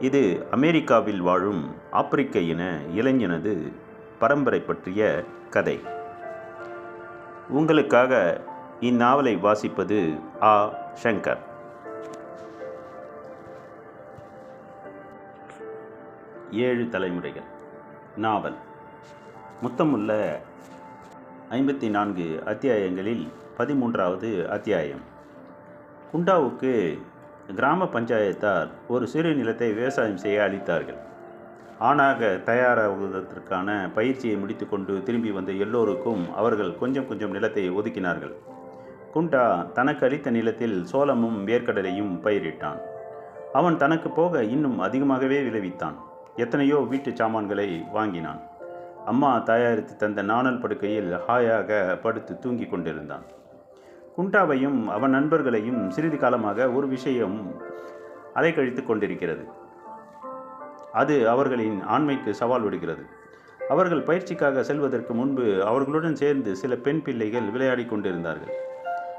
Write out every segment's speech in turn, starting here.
இது அமெரிக்காவில் வாழும் ஆப்பிரிக்க இன இளைஞனது பரம்பரை பற்றிய கதை. உங்களுக்காக இந்நாவலை வாசிப்பது ஆ. சங்கர். ஏழு தலைமுறைகள். நாவல். மொத்தமுள்ள ஐம்பத்தி நான்கு அத்தியாயங்களில் பதிமூன்றாவது அத்தியாயம். குண்டாவுக்கு கிராம பஞ்சாயத்தார் ஒரு சிறு நிலத்தை விவசாயம் செய்ய அளித்தார்கள். ஆணாக தயாராகுவதற்கான பயிற்சியை முடித்துக்கொண்டு திரும்பி வந்த எல்லோருக்கும் அவர்கள் கொஞ்சம் கொஞ்சம் நிலத்தை ஒதுக்கினார்கள். குண்டா தனக்கு அளித்த நிலத்தில் சோளமும் வேர்க்கடலையும் பயிரிட்டான். அவன் தனக்கு போக இன்னும் அதிகமாகவே விளைவித்தான். எத்தனையோ வீட்டு சாமான்களை வாங்கினான். அம்மா தயாரித்து தந்த நாணல் படுக்கையில் ஹாயாக படுத்து தூங்கி கொண்டிருந்தான். குண்டாவையும் அவன் நண்பர்களையும் சிறிது காலமாக ஒரு விஷயம் அலைக்கழித்து கொண்டிருக்கிறது. அது அவர்களின் ஆண்மைக்கு சவால் விடுகிறது. அவர்கள் பயிற்சிக்காக செல்வதற்கு முன்பு அவர்களுடன் சேர்ந்து சில பெண் பிள்ளைகள் விளையாடி கொண்டிருந்தார்கள்.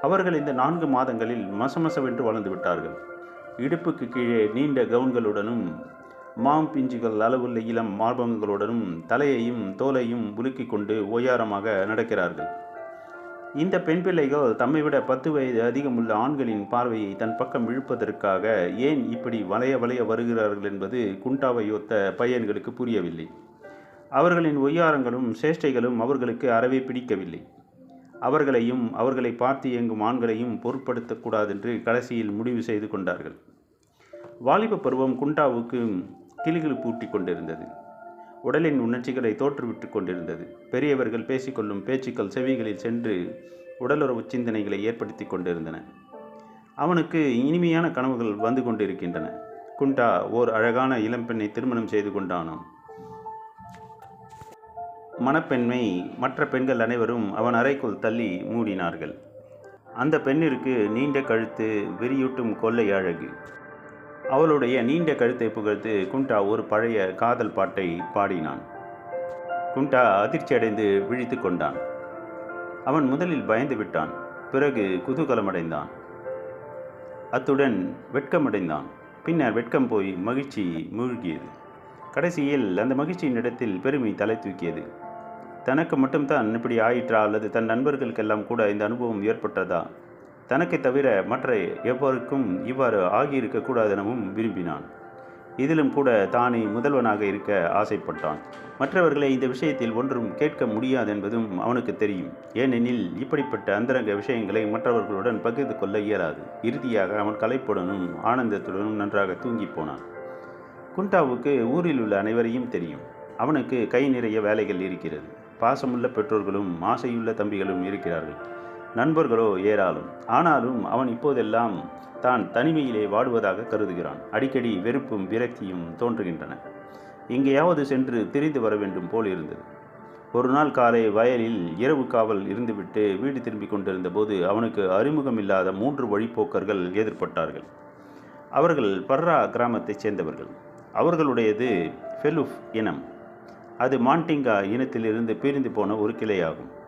அவர்கள் இந்த நான்கு மாதங்களில் மசமசவென்று வளர்ந்து விட்டார்கள். இடுப்புக்கு கீழே நீண்ட கவுன்களுடனும் மாம் பிஞ்சுகள் அளவுள்ள இளம் மார்பகங்களுடனும் தலையையும் தோலையும் உலுக்கிக் கொண்டு ஓயாரமாக நடக்கிறார்கள். இந்த பெண் பிள்ளைகள் தம்மை விட பத்து வயது அதிகமுள்ள ஆண்களின் பார்வையை தன் பக்கம் இழுப்பதற்காக ஏன் இப்படி வளைய வளைய வருகிறார்கள் என்பது குண்டாவை ஒத்த பையன்களுக்கு புரியவில்லை. அவர்களின் ஒய்யாரங்களும் சேஷ்டைகளும் அவர்களுக்கு அறவே பிடிக்கவில்லை. அவர்களையும் அவர்களை பார்த்து இயங்கும் ஆண்களையும் பொருட்படுத்தக்கூடாதென்று கடைசியில் முடிவு செய்து கொண்டார்கள். வாலிப பருவம் குண்டாவுக்கு கிளிகள் பூட்டி கொண்டிருந்தது. உடலின் உணர்ச்சிகளை தோற்றுவிட்டு கொண்டிருந்தது. பெரியவர்கள் பேசிக்கொள்ளும் பேச்சுக்கள் செவிகளில் சென்று உடலுறவு சிந்தனைகளை ஏற்படுத்தி கொண்டிருந்தன. அவனுக்கு இனிமையான கனவுகள் வந்து கொண்டிருக்கின்றன. குண்டா ஓர் அழகான இளம்பெண்ணை திருமணம் செய்து கொண்டானான் மணப்பெண்மை மற்ற பெண்கள் அனைவரும் அவன் அறைக்குள் தள்ளி மூடினார்கள். அந்த பெண்ணிற்கு நீண்ட கழுத்து வெறியூட்டும் கொள்ளை அழகு. அவளுடைய நீண்ட கழுத்தை புகழ்ந்து குண்டா ஒரு பழைய காதல் பாட்டை பாடினான். குண்டா அதிர்ச்சியடைந்து விழித்து கொண்டான். அவன் முதலில் பயந்து விட்டான் பிறகு குதூகலமடைந்தான். அத்துடன் வெட்கமடைந்தான். பின்னர் வெட்கம் போய் மகிழ்ச்சி மூழ்கியது. கடைசியில் அந்த மகிழ்ச்சியின் இடத்தில் பெருமை தலை தூக்கியது. தனக்கு மட்டும்தான் இப்படி ஆயிற்றா அல்லது தன் நண்பர்களுக்கெல்லாம் கூட இந்த அனுபவம் ஏற்பட்டதா? தனக்கு தவிர மற்ற எவருக்கும் இவ்வாறு ஆகியிருக்கக்கூடாது எனவும் விரும்பினான். இதிலும் கூட தானே முதல்வனாக இருக்க ஆசைப்பட்டான். மற்றவர்களை இந்த விஷயத்தில் ஒன்றும் கேட்க முடியாது என்பதும் அவனுக்கு தெரியும். ஏனெனில் இப்படிப்பட்ட அந்தரங்க விஷயங்களை மற்றவர்களுடன் பகிர்ந்து கொள்ள இயலாது. இறுதியாக அவன் கலைப்புடனும் ஆனந்தத்துடனும் நன்றாக தூங்கி போனான். குண்டாவுக்கு ஊரில் உள்ள அனைவரையும் தெரியும். அவனுக்கு கை நிறைய வேலைகள் இருக்கிறது. பாசமுள்ள பெற்றோர்களும் ஆசையுள்ள தம்பிகளும் இருக்கிறார்கள். நண்பர்களோ ஏராளம். ஆனாலும் அவன் இப்போதெல்லாம் தான் தனிமையிலே வாடுவதாக கருதுகிறான். அடிக்கடி வெறுப்பும் விரக்தியும் தோன்றுகின்றன. எங்கேயாவது சென்று திரிந்து வர வேண்டும் போல் இருந்தது. ஒரு நாள் காலை வயலில் இரவு காவல் இருந்துவிட்டு வீடு திரும்பிக் கொண்டிருந்த போது அவனுக்கு அறிமுகமில்லாத மூன்று வழிப்போக்கர்கள் எதிர்பட்டார்கள். அவர்கள் பர்ரா கிராமத்தைச் சேர்ந்தவர்கள். அவர்களுடையது ஃபெலுஃப் இனம். அது மாண்டிங்கா இனத்திலிருந்து பிரிந்து போன ஒரு கிளையாகும்.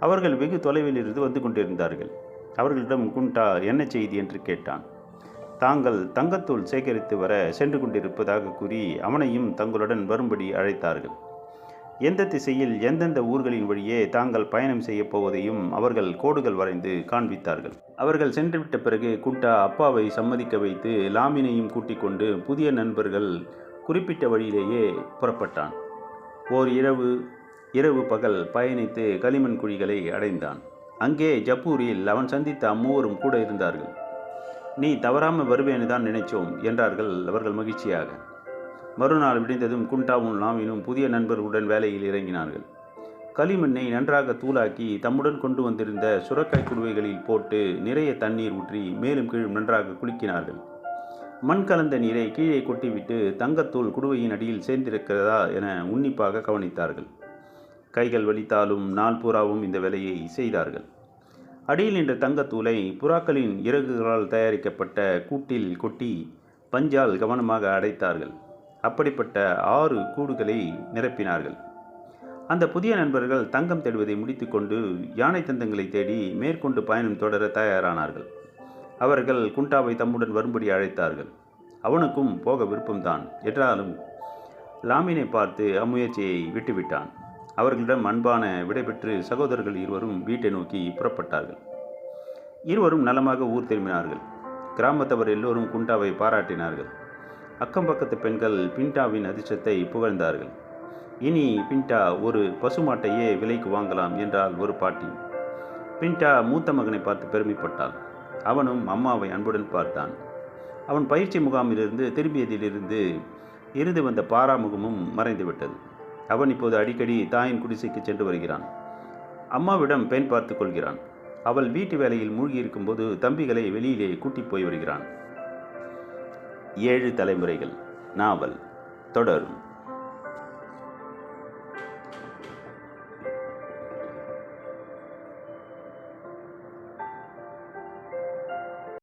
அவர்கள் வெகு தொலைவில் இருந்து வந்து கொண்டிருந்தார்கள். அவர்களிடம் குண்டா என்ன செய்தி? என்று கேட்டான். தாங்கள் தங்கத்தூள் சேகரித்து வர சென்று கொண்டிருப்பதாக கூறி அவனையும் தங்களுடன் வரும்படி அழைத்தார்கள். எந்த திசையில் எந்தெந்த ஊர்களின் வழியே தாங்கள் பயணம் செய்யப் போவதையும் அவர்கள் கோடுகள் வரைந்து காண்பித்தார்கள். அவர்கள் சென்றுவிட்ட பிறகு குண்டா அப்பாவை சம்மதிக்க வைத்து லாமினையும் கூட்டிக் கொண்டு புதிய நண்பர்கள் குறிப்பிட்ட வழியிலேயே புறப்பட்டான். ஓர் இரவு இரவு பகல் பயணித்து களிமண் குழிகளை அடைந்தான். அங்கே ஜப்பூரில் அவன் சந்தித்த அம்மூவரும் கூட இருந்தார்கள். நீ தவறாமல் வருவேன்னு தான் நினைச்சோம் என்றார்கள் அவர்கள் மகிழ்ச்சியாக. மறுநாள் விடிந்ததும் குண்டாவும் நாமினும் புதிய நண்பர்களுடன் வேலையில் இறங்கினார்கள். களிமண்ணை நன்றாக தூளாக்கி தம்முடன் கொண்டு வந்திருந்த சுரக்காய் குடுவைகளில் போட்டு நிறைய தண்ணீர் ஊற்றி மேலும் கீழும் நன்றாக குலுக்கினார்கள் மண் கலந்த நீரை கீழே கொட்டிவிட்டு தங்கத்தூள் குடுவையின் அடியில் சேர்ந்திருக்கிறதா என உன்னிப்பாக கவனித்தார்கள். கைகள் வலித்தாலும் நாள் பூராவும் இந்த வேலையை செய்தார்கள். அடியில் நின்ற தங்கத்தூளை புறாக்களின் இறகுகளால் தயாரிக்கப்பட்ட கூட்டில் கொட்டி பஞ்சால் கவனமாக அடைத்தார்கள். அப்படிப்பட்ட ஆறு கூடுகளை நிரப்பினார்கள். அந்த புதிய நண்பர்கள் தங்கம் தேடுவதை முடித்துக்கொண்டு யானை தந்தங்களை தேடி மேற்கொண்டு பயணம் தொடர தயாரானார்கள். அவர்கள் குண்டாவை தம்முடன் வரும்படி அழைத்தார்கள். அவனுக்கும் போக விருப்பம்தான். என்றாலும் லாமினை பார்த்து அம்முயற்சியை விட்டுவிட்டான். அவர்களிடம் அன்பான விடைபெற்று சகோதரர்கள் இருவரும் வீட்டை நோக்கி புறப்பட்டார்கள். இருவரும் நலமாக ஊர் திரும்பினார்கள். கிராமத்தவர் எல்லோரும் குண்டாவை பாராட்டினார்கள். அக்கம் பக்கத்து பெண்கள் பிண்டாவின் அதிர்ஷ்டத்தை புகழ்ந்தார்கள். இனி பின்டா ஒரு பசுமாட்டையே விலைக்கு வாங்கலாம் என்றால் ஒரு பாட்டி. பிண்டா மூத்த மகனை பார்த்து பெருமைப்பட்டாள். அவனும் அம்மாவை அன்புடன் பார்த்தான். அவன் பயிற்சி முகாமிலிருந்து திரும்பியதிலிருந்து இருந்து வந்த பாராமுகமும் மறைந்துவிட்டது. அவன் இப்போது அடிக்கடி தாயின் குடிசைக்கு சென்று வருகிறான். அம்மாவிடம் பெண் பார்த்து கொள்கிறான். அவள் வீட்டு வேலையில் மூழ்கியிருக்கும்போது தம்பிகளை வெளியிலே கூட்டி போய் வருகிறான். ஏழு தலைமுறைகள். நாவல். தொடரும்.